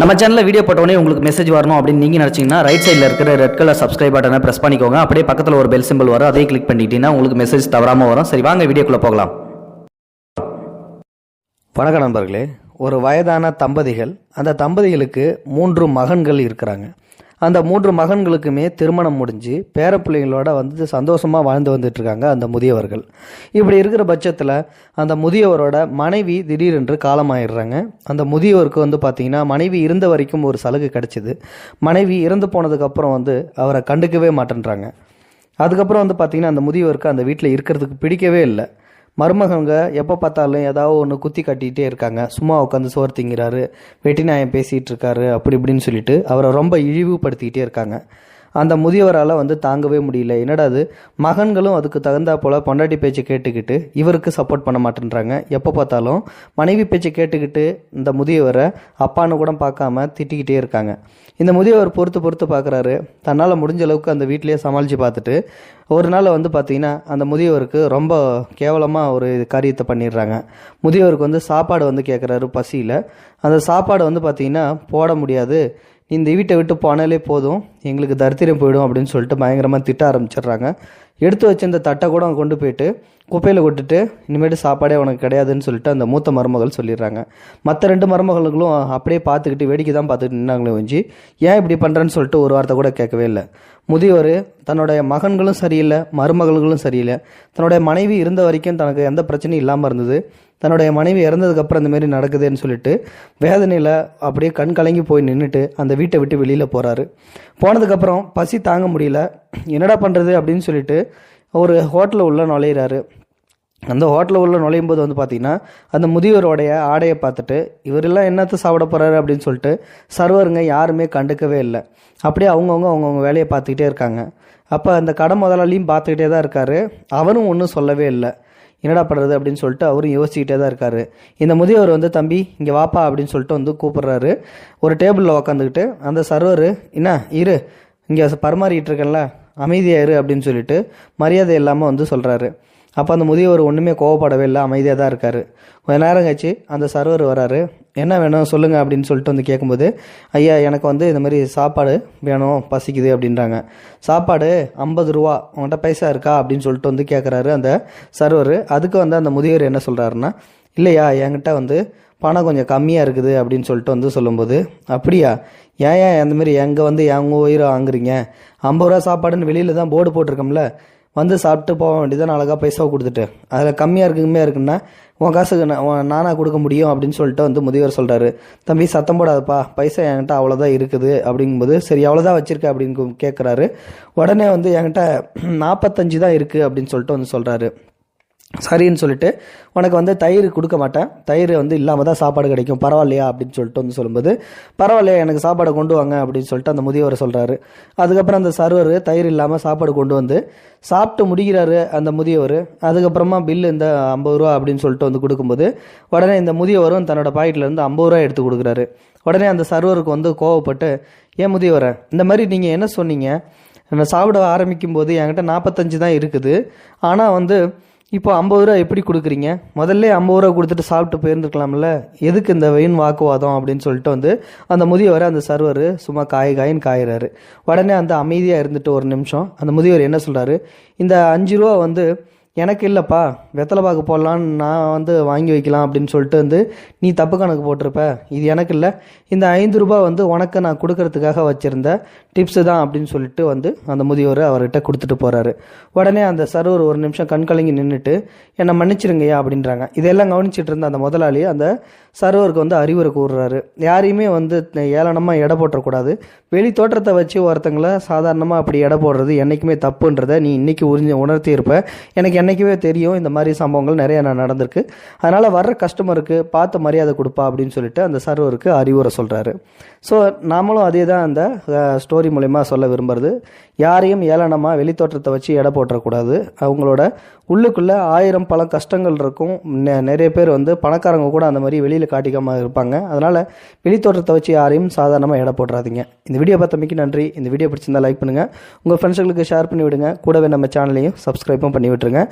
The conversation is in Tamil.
நம்ம சேனலில் வீடியோ போட்டோடனே உங்களுக்கு மெசேஜ் வரணும் அப்படின்னு நீங்கள் நினச்சிங்கன்னா ரைட் சைடில் இருக்கிற ரெட் கலர் சப்ஸ்கிரைப் பட்டனை ப்ரெஸ் பண்ணிக்கோங்க. அப்படியே பக்கத்தில் ஒரு பெல் சிம்பிள் வரும். அதே கிளிக் பண்ணிட்டீங்கன்னா உங்களுக்கு மெசேஜ் தவறாமல் வரும். சரி வாங்க வீடியோக்குள்ளே போகலாம். வணக்க நண்பர்களே. ஒரு வயதான தம்பதிகள் அந்த தம்பதிகளுக்கு மூன்று மகன்கள் இருக்கிறாங்க. அந்த மூன்று மகன்களுக்குமே திருமணம் முடிஞ்சு பேரப்பிள்ளைங்களோட வந்து சந்தோஷமாக வாழ்ந்து வந்துட்டுருக்காங்க அந்த முதியவர்கள். இப்படி இருக்கிற பட்சத்தில் அந்த முதியவரோட மனைவி திடீரென்று காலமாயிடுறாங்க. அந்த முதியவருக்கு வந்து பார்த்திங்கன்னா மனைவி இருந்த வரைக்கும் ஒரு சலுகை கிடச்சிது. மனைவி இறந்து போனதுக்கப்புறம் வந்து அவரை கண்டுக்கவே மாட்டேன்றாங்க. அதுக்கப்புறம் வந்து பார்த்திங்கன்னா அந்த முதியவருக்கு அந்த வீட்டில் இருக்கிறதுக்கு பிடிக்கவே இல்லை. மருமகங்க எப்போ பார்த்தாலும் ஏதாவது ஒன்று குத்தி கட்டிகிட்டே இருக்காங்க. சும்மா உட்காந்து சோறு திங்கிறாரு வெட்டி நாயம் பேசிகிட்டு இருக்காரு அப்படி இப்படின்னு சொல்லிட்டு அவரை ரொம்ப இழிவுபடுத்திக்கிட்டே இருக்காங்க. அந்த முதியவரால் வந்து தாங்கவே முடியல. என்னடா அது? மகன்களும் அதுக்கு தகுந்தா போல் பொண்டாட்டி பேச்சு கேட்டுக்கிட்டு இவருக்கு சப்போர்ட் பண்ண மாட்டேன்றாங்க. எப்போ பார்த்தாலும் மனைவி பேச்சு கேட்டுக்கிட்டு இந்த முதியவரை அப்பான்னு கூட பார்க்காம திட்டிக்கிட்டே இருக்காங்க. இந்த முதியவர் பொறுத்து பொறுத்து பார்க்குறாரு. தன்னால் முடிஞ்ச அளவுக்கு அந்த வீட்டிலேயே சமாளித்து பார்த்துட்டு ஒரு நாள் வந்து பார்த்தீங்கன்னா அந்த முதியவருக்கு ரொம்ப கேவலமாக ஒரு காரியத்தை பண்ணிடுறாங்க. முதியவருக்கு வந்து சாப்பாடு வந்து கேட்குறாரு பசியில். அந்த சாப்பாடு வந்து பார்த்தீங்கன்னா போட முடியாது. இந்த வீட்டை விட்டு போனாலே போதும். எங்களுக்கு தரித்திரம் போயிடும் அப்படின்னு சொல்லிட்டு பயங்கரமாக திட்ட ஆரம்பிச்சிடுறாங்க. எடுத்து வச்சிருந்த தட்டை கூட கொண்டு போயிட்டு குப்பையில் கொட்டுட்டு இனிமேட்டு சாப்பாடே உனக்கு கிடையாதுன்னு சொல்லிட்டு அந்த மூத்த மருமகள் சொல்லிடுறாங்க. மற்ற ரெண்டு மருமகளுங்களும் அப்படியே பார்த்துக்கிட்டு வேடிக்கை தான் பார்த்துக்கிட்டு நின்னாங்களே வஞ்சி ஏன் இப்படி பண்ணுறேன்னு சொல்லிட்டு ஒரு வார்த்தை கூட கேட்கவே இல்லை. முதியவர் தன்னுடைய மகன்களும் சரியில்லை மருமகள்களும் சரியில்லை. தன்னுடைய மனைவி இருந்த வரைக்கும் தனக்கு எந்த பிரச்சனையும் இல்லாமல் இருந்தது. தன்னுடைய மனைவி இறந்ததுக்கப்புறம் இந்தமாரி நடக்குதுன்னு சொல்லிட்டு வேதனையில் அப்படியே கண் கலங்கி போய் நின்றுட்டு அந்த வீட்டை விட்டு வெளியில் போகிறாரு போனதுக்கப்புறம் பசி தாங்க முடியல. என்னடா பண்ணுறது அப்படின்னு சொல்லிட்டு ஒரு ஹோட்டலில் உள்ள நுழையிறாரு. அந்த ஹோட்டலில் உள்ள நுழையும் போது வந்து பார்த்தீங்கன்னா அந்த முதியோருடைய ஆடையை பார்த்துட்டு இவரெல்லாம் என்னத்தை சாப்பிட போகிறாரு அப்படின்னு சொல்லிட்டு சர்வருங்க யாருமே கண்டுக்கவே இல்லை. அப்படியே அவங்கவுங்க அவங்கவுங்க வேலையை பார்த்துக்கிட்டே இருக்காங்க. அப்போ அந்த கடை முதலாளியும் பார்த்துக்கிட்டே தான் இருக்காரு. அவரும் ஒன்றும் சொல்லவே இல்லை. என்னடா பண்ணுறது அப்படின்னு சொல்லிட்டு அவரும் யோசிச்சுக்கிட்டே தான் இருக்காரு. இந்த முதியவர் வந்து தம்பி இங்கே வாப்பா அப்படின்னு சொல்லிட்டு வந்து கூப்பிட்றாரு. ஒரு டேபிளில் உக்காந்துக்கிட்டு அந்த சர்வர் என்ன இரு இங்கே பரிமாறிட்டு இருக்கேன்ல அமைதியாக இரு அப்படின்னு சொல்லிட்டு மரியாதை இல்லாமல் வந்து சொல்கிறாரு அப்போ அந்த முதியவர் ஒன்றுமே கோவப்படவே இல்லை அமைதியாக தான் இருக்கார். கொஞ்ச நேரம் கழிச்சு அந்த சர்வர் வராரு. என்ன வேணும் சொல்லுங்கள் அப்படின்னு சொல்லிட்டு வந்து கேட்கும்போது ஐயா எனக்கு வந்து இந்த மாதிரி சாப்பாடு வேணும் பசிக்குது அப்படின்றாங்க. சாப்பாடு ஐம்பது ரூபா உங்கள்கிட்ட பைசா இருக்கா? அப்படின்னு சொல்லிட்டு வந்து கேட்குறாரு அந்த சர்வர். அதுக்கு வந்து அந்த முதியவர் என்ன சொல்கிறாருன்னா இல்லையா என்கிட்ட வந்து பணம் கொஞ்சம் கம்மியாக இருக்குது அப்படின்னு சொல்லிட்டு வந்து சொல்லும்போது அப்படியா? ஏன் ஏன் அந்த மாதிரி எங்கே வந்து எங்கள் உயிரை வாங்குறீங்க? ஐம்பது ரூபா சாப்பாடுன்னு வெளியில் தான் போர்டு போட்டிருக்கோம்ல வந்து சாப்பிட்டு போக வேண்டியதான் அழகாக பைசாவை கொடுத்துட்டு அதில் கம்மியாக இருக்கு கம்மியாக இருக்குன்னா உன் காசுக்கு நான் நானாக கொடுக்க முடியும்? அப்படின்னு சொல்லிட்டு வந்து முதியவர் சொல்கிறாரு தம்பி சத்தம் போடாதப்பா. பைசா என்கிட்ட அவ்வளோதான் இருக்குது. அப்படிங்கும்போது சரி அவ்வளோதான் வச்சுருக்க. அப்படின்னு கேட்குறாரு உடனே வந்து என்கிட்ட நாற்பத்தஞ்சு தான் இருக்குது அப்படின்னு சொல்லிட்டு வந்து சொல்கிறாரு சரின்னு சொல்லிட்டு உனக்கு வந்து தயிர் கொடுக்க மாட்டேன். தயிர் வந்து இல்லாமல் தான் சாப்பாடு கிடைக்கும். பரவாயில்லையா? அப்படின்னு சொல்லிட்டு வந்து சொல்லும்போது பரவாயில்லையா? எனக்கு சாப்பாடை கொண்டு வாங்க. அப்படின்னு சொல்லிட்டு அந்த முதியவர் சொல்கிறாரு அதுக்கப்புறம் அந்த சர்வர் தயிர் இல்லாமல் சாப்பாடு கொண்டு வந்து சாப்பிட்டு முடிக்கிறாரு அந்த முதியவர். அதுக்கப்புறமா பில்லு இந்த ஐம்பது ரூபா அப்படின்னு சொல்லிட்டு வந்து கொடுக்கும்போது உடனே இந்த முதியவரும் தன்னோட பாக்கெட்லேருந்து ஐம்பது ரூபா எடுத்து கொடுக்குறாரு. உடனே அந்த சர்வருக்கு வந்து கோவப்பட்டு ஏன் முதியவரை இந்த மாதிரி நீங்கள் என்ன சொன்னீங்க? நான் சாப்பிட ஆரம்பிக்கும் போது என்கிட்ட நாற்பத்தஞ்சு தான் இருக்குது. ஆனால் வந்து இப்போ ஐம்பது ரூபா எப்படி கொடுக்குறீங்க? முதல்ல ஐம்பது ரூபா கொடுத்துட்டு சாப்பிட்டு போயிருந்துருக்கலாம்ல. எதுக்கு இந்த வெயின் வாக்குவாதம் அப்படின்னு சொல்லிட்டு வந்து அந்த முதியவர் அந்த சர்வர் சும்மா காய் காயின்னு காயிறாரு. உடனே அந்த அமைதியாக இருந்துட்டு ஒரு நிமிஷம் அந்த முதியவர் என்ன சொல்கிறாரு இந்த அஞ்சு ரூபா வந்து எனக்கு இல்லைப்பா வெத்தலை பாக்கு போடலான்னு நான் வந்து வாங்கி வைக்கலாம் அப்படின்னு சொல்லிட்டு வந்து நீ தப்பு கணக்கு போட்டிருப்ப. இது எனக்கு இல்லை. இந்த ஐந்து ரூபாய் வந்து உனக்கு நான் கொடுக்கறதுக்காக வச்சுருந்த டிப்ஸு தான் அப்படின்னு சொல்லிட்டு வந்து அந்த முதியவர் அவர்கிட்ட கொடுத்துட்டு போகிறாரு உடனே அந்த சர்வர் ஒரு நிமிஷம் கண்கலங்கி நின்றுட்டு என்னை மன்னிச்சிருங்கய்யா அப்படின்றாங்க. இதெல்லாம் கவனிச்சிட்டு இருந்த அந்த முதலாளி அந்த சர்வருக்கு வந்து அறிவுரை கூறுறாரு. யாரையுமே வந்து ஏளனமாக எடை போட்டக்கூடாது வெளி தோற்றத்தை வச்சு ஒருத்தங்களை சாதாரணமாக அப்படி எடை போடுறது என்றைக்குமே தப்புன்றதை நீ இன்றைக்கி உறிஞ்ச உணர்த்தி இருப்ப எனக்கு என்றைக்குமே தெரியும் இந்த மாதிரி சம்பவங்கள் நிறைய நான் நடந்திருக்கு. அதனால் வர்ற கஸ்டமருக்கு பார்த்து மரியாதை கொடுப்பா அப்படின்னு சொல்லிட்டு அந்த சர்வருக்கு அறிவுரை சொல்கிறாரு ஸோ நாமளும் அதே தான் அந்த ஸ்டோரி மூலயமா சொல்ல விரும்புறது. யாரையும் ஏளனமாக வெளித்தோற்றத்தை வச்சு எடை போட்டுறக்கூடாது. அவங்களோட உள்ளுக்குள்ளே ஆயிரம் பல கஷ்டங்கள் இருக்கும். நெ- நிறைய பேர் வந்து பணக்காரங்க கூட அந்த மாதிரி வெளியில் காட்டிக்காம இருப்பாங்க. அதனால் வெளித்தோற்றத்தை வச்சு யாரையும் சாதாரணமாக எடை போட்டுறாதீங்க. இந்த வீடியோ பார்த்தமைக்கு நன்றி. இந்த வீடியோ பிடிச்சிருந்தா லைக் பண்ணுங்கள் உங்கள் ஃப்ரெண்ட்ஸுங்களுக்கு ஷேர் பண்ணி விடுங்க. கூடவே நம்ம சேனலையும் சப்ஸ்கிரைப்பும் பண்ணி விட்டுருங்க.